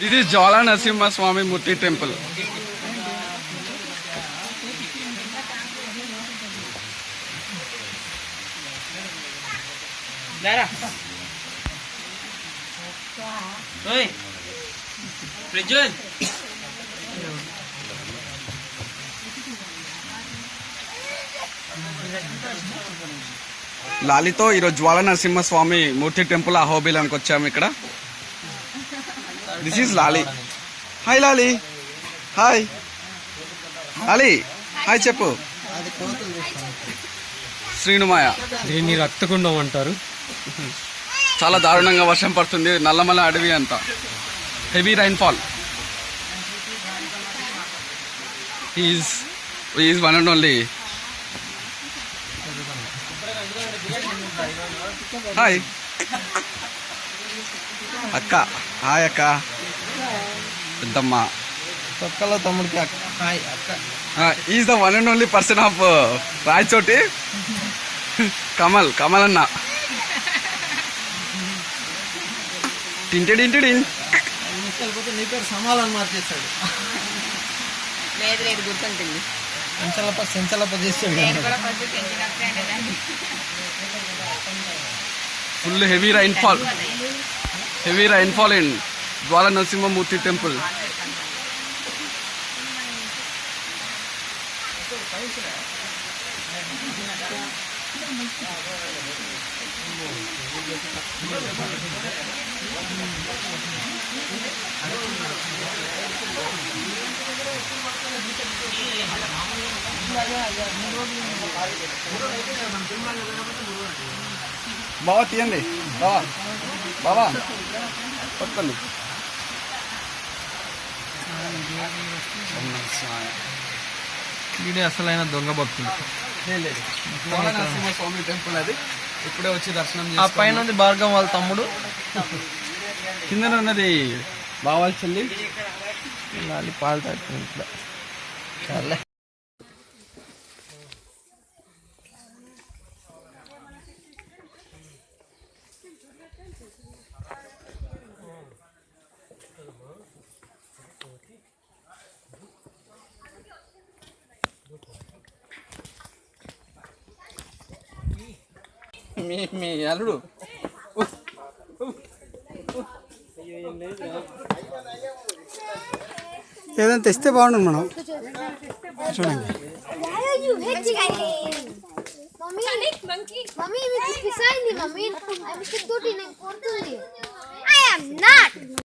This Jwala Narasimha Swamy Murthy temple Prajwal లాలితో ఈరోజు Jwala Narasimha Swamy Murthy temple అహోబిలంకి వచ్చాము ఇక్కడ. This is Lali hi Lali hi Lali hi చెప్పు. శ్రీనుమాయ దీన్ని రక్తకుండం అంటారు. చాలా దారుణంగా వర్షం పడుతుంది. నల్లమల అడవి అంతా. Heavy rainfall is is one and only hi అక్క హాయ్ అక్క పెద్దమ్మ. తొక్కలో తమ్ముడికి అక్క. హాయ్ అక్క. Is the one and only person of Rayachoti. Kamal Kamal అన్న టింటెడింటెడిన్ వెళ్ళిపోతే నీ పేరు సమాలని మార్చేస్తాడు లేదు లేదు గుర్తుంటుంది. సెంచలప్ప సెంచలప్ప చేస్తాడు full heavy rainfall heavy rainfall in Jwala Narasimhamurthy temple. బావా తీయండి. బావా. బావా. పట్టుకోండి. వీడే అసలైన దొంగ భక్తులు. స్వామి టెంపుల్ అది ఇప్పుడే వచ్చి దర్శనం ఆ. పైన ఉంది భార్గం వాళ్ళ తమ్ముడు. కింద ఉన్నది బావాల చెల్లి. పాలు తాగుతుంది ఇంట్లో చాలే మీ మీ అల్లుడు. ఏదైనా తెస్తే బాగుండు మనం చూడండి. మమ్మీ